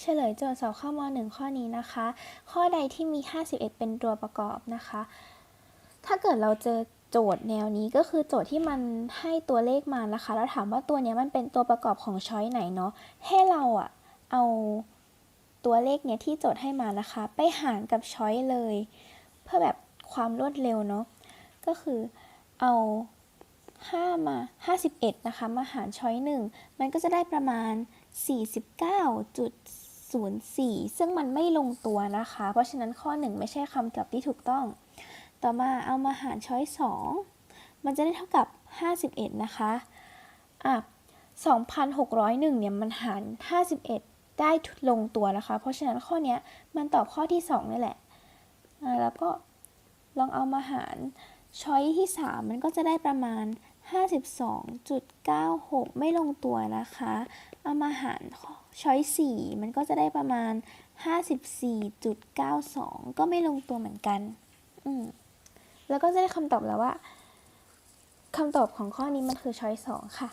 เฉลยโจทย์สอบข้อม .1 ข้อนี้นะคะ ข้อใดที่มี 51 เป็นตัวประกอบนะคะ ถ้าเกิดเราเจอโจทย์แนวนี้ก็คือโจทย์ที่มันให้ตัวเลขมานะคะ แล้วถามว่าตัวนี้มันเป็นตัวประกอบของช้อยไหนเนาะให้เราอะเอาตัวเลขเนี้ยที่โจทย์ให้มานะคะ ไปหารกับช้อยเลย เพื่อแบบความรวดเร็วเนาะก็คือเอา5มา51นะคะมาหารช้อยหนึ่งมันก็จะได้ประมาณ 49.04 ซึ่งมันไม่ลงตัวนะคะ เพราะฉะนั้นข้อ 1 ไม่ใช่คำตอบที่ถูกต้อง ต่อมาเอามาหารช้อย 2 มันจะได้เท่ากับ 51 นะคะอะ2,601 เนี่ยมันหาร 51 ได้ลงตัวนะคะ เพราะฉะนั้นข้อนี้มันตอบข้อที่ 2 นี่แหละอะแล้วก็ลองเอามาหารช้อยที่ 3 มันก็จะได้ประมาณ 52.96 ไม่ลงตัวนะคะ เอามาหารช้อย4มันก็จะได้ประมาณ 54.92 ก็ไม่ลงตัวเหมือนกัน อืม แล้วก็จะได้คำตอบแล้วว่าคำตอบของข้อนี้มันคือช้อย2ค่ะ